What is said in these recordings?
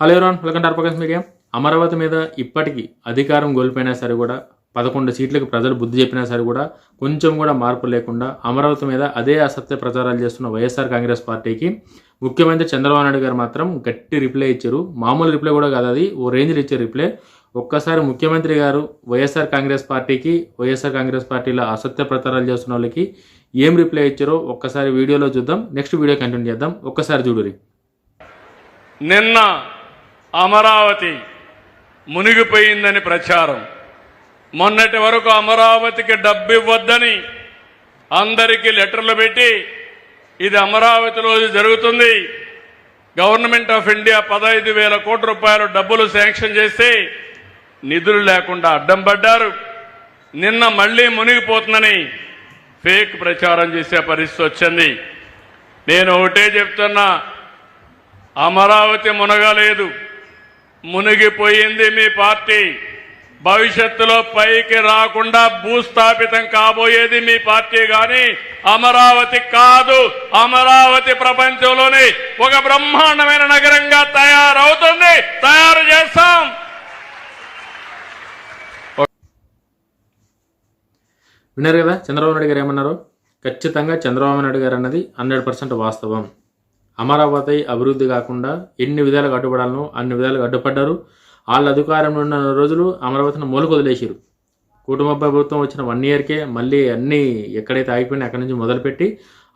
Hello ఎవరాన్ welcome to media. Amaravati మీద ఇప్పటికీ అధికారం కోల్పోయినా సరే కూడా పదకొండు సీట్లకు ప్రజలు బుద్ధి చెప్పినా సరే కూడా కొంచెం కూడా మార్పు లేకుండా అమరావతి మీద అదే అసత్య ప్రచారాలు చేస్తున్న వైఎస్ఆర్ కాంగ్రెస్ పార్టీకి ముఖ్యమంత్రి చంద్రబాబు నాయుడు గారు మాత్రం గట్టి రిప్లై ఇచ్చారు. మామూలు రిప్లై కూడా కాదు అది ఓ రేంజ్లో ఇచ్చే రిప్లై. ఒక్కసారి ముఖ్యమంత్రి గారు వైఎస్ఆర్ కాంగ్రెస్ పార్టీకి వైఎస్ఆర్ కాంగ్రెస్ పార్టీలో అసత్య ప్రచారాలు చేస్తున్న వాళ్ళకి ఏం రిప్లై ఇచ్చారో ఒక్కసారి వీడియోలో చూద్దాం. నెక్స్ట్ వీడియో కంటిన్యూ చేద్దాం. ఒక్కసారి చూడురి. నిన్న అమరావతి మునిగిపోయిందని ప్రచారం. మొన్నటి వరకు అమరావతికి డబ్బు ఇవ్వద్దని అందరికీ లెటర్లు పెట్టి ఇది అమరావతిలో జరుగుతుంది. గవర్నమెంట్ ఆఫ్ ఇండియా పదహైదు వేల కోట్ల రూపాయలు డబ్బులు శాంక్షన్ చేస్తే నిధులు లేకుండా అడ్డం పడ్డారు. నిన్న మళ్ళీ మునిగిపోతుందని ఫేక్ ప్రచారం చేసే పరిస్థితి వచ్చింది. నేను ఒకటే చెప్తున్నా అమరావతి మునగలేదు. మునిగిపోయింది మీ పార్టీ. భవిష్యత్తులో పైకి రాకుండా భూస్థాపితం కాబోయేది మీ పార్టీ గాని అమరావతి కాదు. అమరావతి ప్రపంచంలోని ఒక బ్రహ్మాండమైన నగరంగా తయారవుతుంది. తయారు చేస్తాం. విన్నారు కదా? చంద్రబాబు నాయుడు గారు ఏమన్నారు? ఖచ్చితంగా చంద్రబాబు నాయుడు గారు అన్నది హండ్రెడ్ పర్సెంట్ వాస్తవం. అమరావతి అభివృద్ధి కాకుండా ఎన్ని విధాలుగా అడ్డుపడాలను అన్ని విధాలుగా అడ్డుపడ్డారు. వాళ్ళ అధికారంలో ఉన్న రోజులు అమరావతిని మూలకు వదిలేసారు కుటుంబ ప్రభుత్వం వచ్చిన వన్ ఇయర్కే మళ్ళీ అన్నీ ఎక్కడైతే ఆగిపోయినా అక్కడి నుంచి మొదలుపెట్టి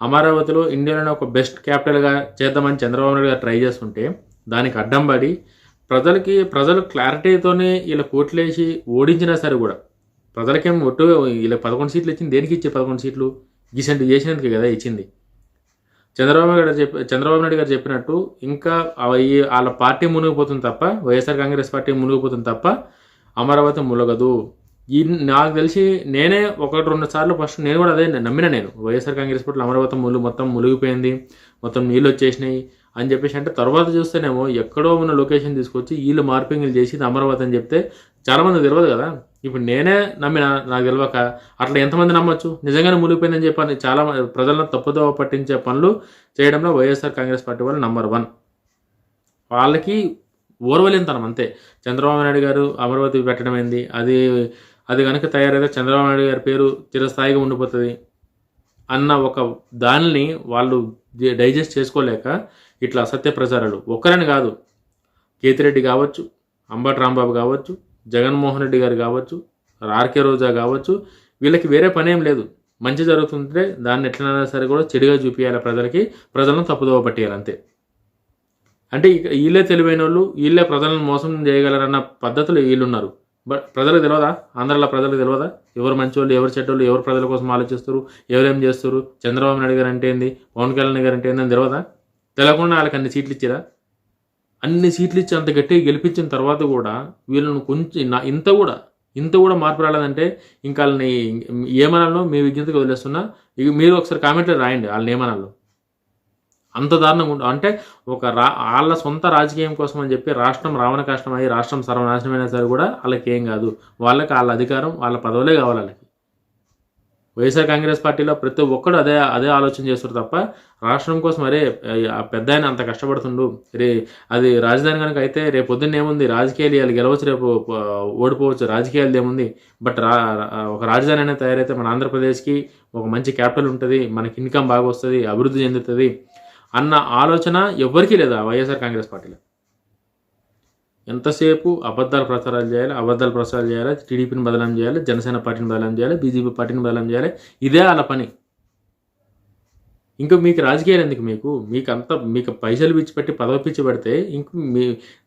అమరావతిలో ఇండియాలోనే ఒక బెస్ట్ క్యాపిటల్గా చేద్దామని చంద్రబాబు నాయుడు గారు ట్రై చేస్తుంటే దానికి అడ్డం పడి ప్రజలకి ప్రజలు క్లారిటీతోనే ఇలా కోట్లేసి ఓడించినా సరే కూడా ప్రజలకేం ఒట్టు ఇలా పదకొండు సీట్లు ఇచ్చింది దేనికి ఇచ్చే పదకొండు సీట్లు? గీసెంట్ చేసినందుకే కదా ఇచ్చింది? చంద్రబాబు గారు చెప్పి చంద్రబాబు నాయుడు గారు చెప్పినట్టు ఇంకా వాళ్ళ పార్టీ మునిగిపోతుంది తప్ప వైఎస్ఆర్ కాంగ్రెస్ పార్టీ మునిగిపోతుంది తప్ప అమరావతి ములగదు. ఈ నాకు తెలిసి నేనే ఒకటి రెండు సార్లు ఫస్ట్ నేను కూడా అదే నమ్మిన నేను. వైఎస్ఆర్ కాంగ్రెస్ పార్టీలో అమరావతి ములు మొత్తం మునిగిపోయింది మొత్తం నీళ్ళు వచ్చేసినాయి అని చెప్పేసి అంటే తర్వాత చూస్తేనేమో ఎక్కడో ఉన్న లొకేషన్ తీసుకొచ్చి వీళ్ళు మార్పింగ్లు చేసి ఇది అమరావతి అని చెప్తే చాలామంది తెలియదు కదా. ఇప్పుడు నేనే నమ్మిన నాకు తెలియక అట్లా ఎంతమంది నమ్మొచ్చు? నిజంగానే మునిగిపోయిందని చెప్పని చాలా మంది ప్రజలను తప్పుదోవ పట్టించే పనులు చేయడంలో వైఎస్ఆర్ కాంగ్రెస్ పార్టీ వాళ్ళు నంబర్ వన్ వాళ్ళకి ఓర్వలేనితనం అంతే. చంద్రబాబు నాయుడు గారు అమరావతి పెట్టడం ఏంది? అది అది కనుక తయారైతే చంద్రబాబు నాయుడు గారి పేరు చిరస్థాయిగా ఉండిపోతుంది అన్న ఒక దానిని వాళ్ళు డైజెస్ట్ చేసుకోలేక ఇట్లా అసత్య ప్రచారాలు. ఒక్కరని కాదు కేతిరెడ్డి కావచ్చు అంబటి రాంబాబు కావచ్చు జగన్మోహన్ రెడ్డి గారు కావచ్చు ఆర్కే రోజా కావచ్చు వీళ్ళకి వేరే పని ఏం లేదు. మంచి జరుగుతుంటే దాన్ని ఎట్లైనా సరే కూడా చెడుగా చూపించాలి ప్రజలకి ప్రజలను తప్పుదోవ పట్టేయాలి అంతే. అంటే ఇక వీళ్ళే తెలివైన వాళ్ళు వీళ్ళే ప్రజలను మోసం చేయగలరన్న పద్ధతులు వీళ్ళున్నారు. బట్ ప్రజలకు తెలియదా ఆంధ్రాలో ప్రజలకు తెలియదా ఎవరు మంచోళ్ళు ఎవరు చెడ్డోళ్ళు ఎవరు ప్రజల కోసం ఆలోచిస్తారు ఎవరేం చేస్తారు? చంద్రబాబు నాయుడు గారు అంటే ఏంది? పవన్ కళ్యాణ్ గారు అంటే ఏంది అని తెలియదా తెలియకుండా వాళ్ళకి అన్ని సీట్లు ఇచ్చిరా? అన్ని సీట్లు ఇచ్చి అంత గట్టిగా గెలిపించిన తర్వాత కూడా వీళ్ళను కొంచెం నా- ఇంత కూడా ఇంత కూడా మార్పు రాలేదంటే ఇంకా వాళ్ళని ఏమనాలో మీ విజ్ఞతకు వదిలేస్తున్నా. ఇక మీరు ఒకసారి కామెంట్లో రాయండి వాళ్ళని ఏమనాలో. అంత దారుణంగా ఉంటుంది అంటే ఒక రా వాళ్ళ సొంత రాజకీయం కోసం అని చెప్పి రాష్ట్రం రావణ కష్టం అయ్యి రాష్ట్రం సర్వనాశనమైనా సరే కూడా వాళ్ళకి ఏం కాదు. వాళ్ళకి వాళ్ళ అధికారం వాళ్ళ పదవులే కావాలి వైఎస్ఆర్ కాంగ్రెస్ పార్టీలో ప్రతి ఒక్కడు అదే అదే ఆలోచన చేస్తారు తప్ప రాష్ట్రం కోసం అరే ఆ పెద్ద ఆయన అంత కష్టపడుతుండు. రే అది రాజధాని కనుక అయితే రేపు పొద్దున్న ఏముంది? రాజకీయాలు ఇవాళ గెలవచ్చు రేపు ఓడిపోవచ్చు. రాజకీయాలు ఏముంది? బట్ రా ఒక రాజధాని అనేది తయారైతే మన ఆంధ్రప్రదేశ్కి ఒక మంచి క్యాపిటల్ ఉంటుంది. మనకి ఇన్కమ్ బాగా వస్తుంది అభివృద్ధి చెందుతుంది అన్న ఆలోచన ఎవ్వరికీ లేదా వైఎస్ఆర్ కాంగ్రెస్ పార్టీలో? ఎంతసేపు అబద్ధాలు ప్రచారాలు చేయాలి అబద్ధాలు ప్రచారాలు చేయాలి టీడీపీని బదనాం చేయాలి జనసేన పార్టీని బదనాం చేయాలి బీజేపీ పార్టీని బదనాం చేయాలి ఇదే వాళ్ళ పని. ఇంకా మీకు రాజకీయాలు ఎందుకు మీకు? మీకు అంత మీకు పైసలు పిచ్చిపెట్టి పదవి పిచ్చి పెడితే ఇంక మీ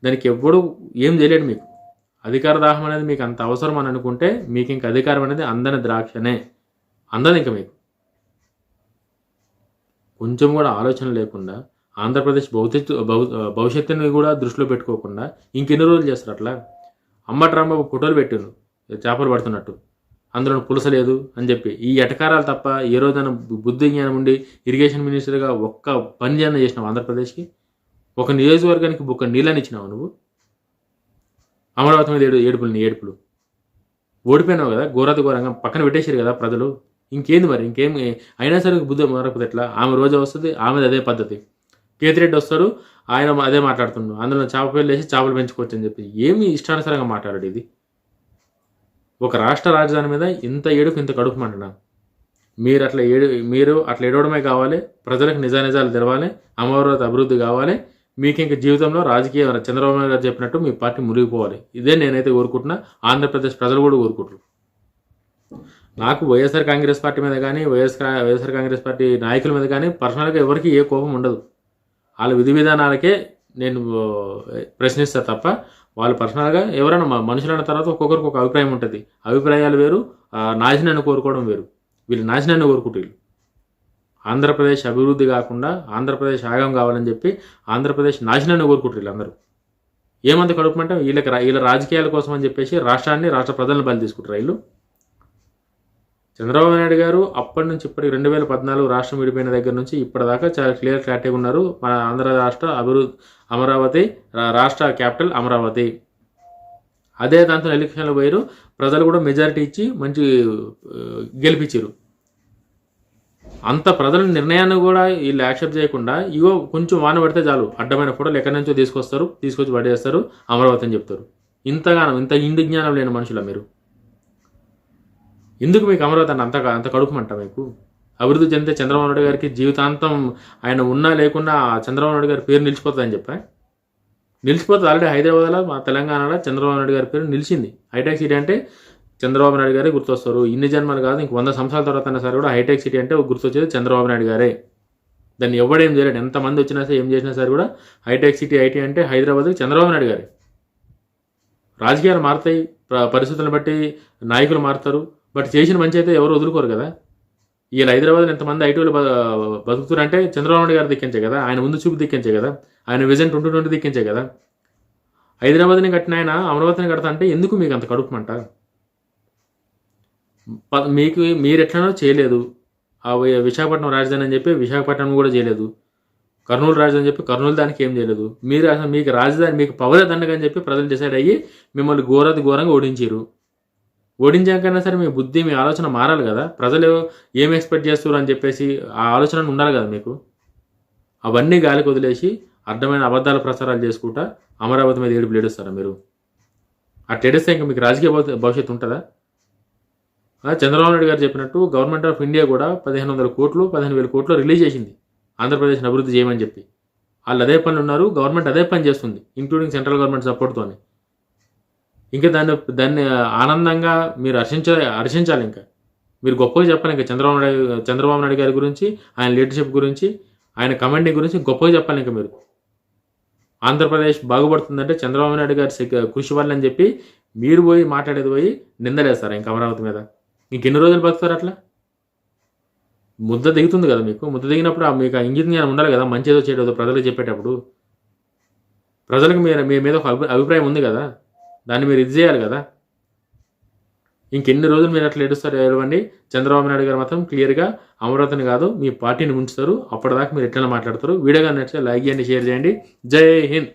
దానికి ఎవ్వడు ఏం చేయలేడు మీకు. అధికార దాహం అనేది మీకు అంత అవసరం అని అనుకుంటే మీకు ఇంక అధికారం అనేది అందని ద్రాక్షనే. అందదు ఇంకా మీకు. కొంచెం కూడా ఆలోచన లేకుండా ఆంధ్రప్రదేశ్ భవిష్యత్తు భవిష్యత్తుని కూడా దృష్టిలో పెట్టుకోకుండా ఇంకెన్ని రోజులు చేస్తారు అట్లా? అమ్మట్రాంబాబు ఫోటోలు పెట్టాను చేపలు పడుతున్నట్టు. అందులో పులస లేదు అని చెప్పి. ఈ ఎటకారాలు తప్ప ఏ రోజైనా బుద్ధి జ్ఞానం ఉండి ఇరిగేషన్ మినిస్టర్గా ఒక్క పని చేయన చేసినావు ఆంధ్రప్రదేశ్కి? ఒక నియోజకవర్గానికి ఒక నీళ్ళని ఇచ్చినావు నువ్వు? అమరావతి మీద ఏడు ఏడుపులు నీ ఏడుపులు. ఓడిపోయినావు కదా ఘోరాతి ఘోరంగా పక్కన పెట్టేసారు కదా ప్రజలు. ఇంకేంది మరి? ఇంకేం అయినా సరే బుద్ధి మరొకది ఎట్లా? ఆమె రోజు వస్తుంది ఆమెది అదే పద్ధతి. కేతిరెడ్డి వస్తారు ఆయన అదే మాట్లాడుతున్నాడు. అందులో చేప పేర్లు వేసి చేపలు పెంచుకోవచ్చు అని చెప్పి ఏమి ఇష్టానుసారంగా మాట్లాడాడు ఇది? ఒక రాష్ట్ర రాజధాని మీద ఇంత ఏడుపు ఇంత కడుపు మంటనా మీరు అట్లా ఏడు మీరు అట్లా ఏడవడమే కావాలి ప్రజలకు నిజానిజాలు తెలవాలి అమరావతి అభివృద్ధి కావాలి మీకు ఇంక జీవితంలో రాజకీయ చంద్రబాబు నాయుడు గారు చెప్పినట్టు మీ పార్టీ మురిగిపోవాలి ఇదే నేనైతే కోరుకుంటున్నా ఆంధ్రప్రదేశ్ ప్రజలు కూడా కోరుకుంటారు నాకు వైఎస్ఆర్ కాంగ్రెస్ పార్టీ మీద కానీ వైఎస్ఆర్ వైఎస్ఆర్ కాంగ్రెస్ పార్టీ నాయకుల మీద కానీ పర్సనల్గా ఎవరికి ఏ కోపం ఉండదు. వాళ్ళ విధి విధానాలకే నేను ప్రశ్నిస్తా తప్ప వాళ్ళు పర్సనల్గా ఎవరైనా మనుషులైన తర్వాత ఒక్కొక్కరికి ఒక అభిప్రాయం ఉంటుంది. అభిప్రాయాలు వేరు నాశనాన్ని కోరుకోవడం వేరు. వీళ్ళు నాశనాన్ని కోరుకుంటారు ఆంధ్రప్రదేశ్ అభివృద్ధి కాకుండా ఆంధ్రప్రదేశ్ ఆగం కావాలని చెప్పి ఆంధ్రప్రదేశ్ నాశనాన్ని కోరుకుంటారు అందరూ ఏమంత కడుపుమంటే వీళ్ళకి వీళ్ళ రాజకీయాల కోసం అని చెప్పేసి రాష్ట్రాన్ని రాష్ట్ర ప్రజలను బలి తీసుకుంటారు వీళ్ళు. చంద్రబాబు నాయుడు గారు అప్పటి నుంచి ఇప్పటికి రెండు వేల పద్నాలుగు రాష్ట్రం విడిపోయిన దగ్గర నుంచి ఇప్పటిదాకా చాలా క్లియర్ క్లారిటీగా ఉన్నారు. మన ఆంధ్ర రాష్ట్ర అభివృద్ధి అమరావతి రా- రాష్ట్ర క్యాపిటల్ అమరావతి. అదే దాంతో ఎలక్షన్లు పోయారు ప్రజలు కూడా మెజారిటీ ఇచ్చి మంచి గెలిపించారు అంత ప్రజల నిర్ణయాన్ని కూడా వీళ్ళు యాక్సెప్ట్ చేయకుండా ఇగో కొంచెం వాన పడితే చాలు. అడ్డమైన ఫోటోలు ఎక్కడి నుంచో తీసుకొస్తారు తీసుకొచ్చి పడేస్తారు అమరావతి అని చెప్తారు. ఇంతగానం ఇంత ఇండి జ్ఞానం లేని మనుషుల మీరు? ఎందుకు మీకు అమరావతి అంటే అంత అంత కడుపుమంట మీకు? అభివృద్ధి చెందితే చంద్రబాబు నాయుడు గారికి జీవితాంతం ఆయన ఉన్నా లేకున్నా ఆ చంద్రబాబు నాయుడు గారి పేరు నిలిచిపోతుందని చెప్పా? నిలిచిపోతుంది ఆల్రెడీ హైదరాబాద్లో మా తెలంగాణలో చంద్రబాబు నాయుడు గారి పేరు నిలిచింది. హైటెక్ సిటీ అంటే చంద్రబాబు నాయుడు గారే గుర్తొస్తారు. ఇన్ని జన్మలు కాదు ఇంక వంద సంవత్సరాల తర్వాత అయినా సరే కూడా హైటెక్ సిటీ అంటే గుర్తొచ్చేది చంద్రబాబు నాయుడు గారే. దాన్ని ఎవడేం చేయలేడు. ఎంతమంది వచ్చినా సరే ఏం చేసినా సరే కూడా హైటెక్ సిటీ ఐటీ అంటే హైదరాబాద్ చంద్రబాబు నాయుడు గారే. రాజకీయాలు మారుతాయి. పరిస్థితులను బట్టి నాయకులు మారుతారు. బట్ చేసిన మంచి అయితే ఎవరు వదులుకోరు కదా. వీళ్ళు హైదరాబాద్ ఎంతమంది ఐటీలు బతుకుతారు చంద్రబాబు నాయుడు గారు దిక్కించే కదా. ఆయన ముందు చూపు దిక్కించే కదా. ఆయన విజన్ ట్వంటీ ట్వంటీ దిక్కించే కదా. హైదరాబాద్ని కట్టిన ఆయన అమరావతిని కడతా అంటే ఎందుకు మీకు అంత కడుపుమంట ప- మీకు మీరు ఎట్లనో చేయలేదు. ఆ విశాఖపట్నం రాజధాని అని చెప్పి విశాఖపట్నం కూడా చేయలేదు. కర్నూలు రాజధాని చెప్పి కర్నూలు దానికి ఏం చేయలేదు. మీరు అసలు మీకు రాజధాని మీకు పవరే దండగ అని చెప్పి ప్రజలు డిసైడ్ అయ్యి మిమ్మల్ని ఘోరాది ఘోరంగా ఓడించారు ఓడించాకైనా సరే మీ బుద్ధి మీ ఆలోచన మారాలి కదా? ప్రజలు ఏం ఎక్స్పెక్ట్ చేస్తారు అని చెప్పేసి ఆ ఆలోచన ఉండాలి కదా మీకు? అవన్నీ గాలికి వదిలేసి అర్థమైన అబద్ధాల ప్రచారాలు చేసుకుంటా అమరావతి మీద ఏడుపు ఏడుస్తారా మీరు? ఆ ఏడిస్తే ఇంకా మీకు రాజకీయ భవిష్యత్తు ఉంటుందా? చంద్రబాబు నాయుడు గారు చెప్పినట్టు గవర్నమెంట్ ఆఫ్ ఇండియా కూడా పదిహేను వందల కోట్లు పదిహేను వేల కోట్లు రిలీజ్ చేసింది. ఆంధ్రప్రదేశ్ని అభివృద్ధి చేయమని చెప్పి. వాళ్ళు అదే పనులు ఉన్నారు గవర్నమెంట్ అదే పని చేస్తుంది ఇంక్లూడింగ్ సెంట్రల్ గవర్నమెంట్ సపోర్ట్తోనే ఇంకా దాన్ని దాన్ని ఆనందంగా మీరు హర్షించ హర్షించాలి ఇంకా. మీరు గొప్పగా చెప్పాలి ఇంకా చంద్రబాబు నాయుడు చంద్రబాబు నాయుడు గారి గురించి ఆయన లీడర్షిప్ గురించి ఆయన కమాండింగ్ గురించి గొప్పగా చెప్పాలి ఇంకా మీరు. ఆంధ్రప్రదేశ్ బాగుపడుతుందంటే చంద్రబాబు నాయుడు గారి కృషి వల్ల అని చెప్పి మీరు పోయి మాట్లాడేది పోయి నిందలేస్తారు ఇంకా అమరావతి మీద. ఇంకెన్ని రోజులు బతుకుతారు అట్లా? ముద్ద దిగుతుంది కదా మీకు. ముద్ద దిగినప్పుడు ఆ మీకు ఆ ఇంగిత జ్ఞానం ఉండాలి కదా. మంచి ఏదో చేయడం ప్రజలకు చెప్పేటప్పుడు. ప్రజలకు మీరు మీ మీద ఒక అభిప్రాయం ఉంది కదా. దాన్ని మీరు ఇది చేయాలి కదా? ఇంకెన్ని రోజులు మీరు అట్లా ఏడుస్తారు? ఏడవండి. చంద్రబాబు నాయుడు గారు మాత్రం క్లియర్గా అమరావతిని కాదు మీ పార్టీని ఉంచుతారు అప్పటిదాకా మీరు ఎట్లా మాట్లాడతారు. వీడియోగా నచ్చితే లైక్ చేయండి షేర్ చేయండి. జై హింద్.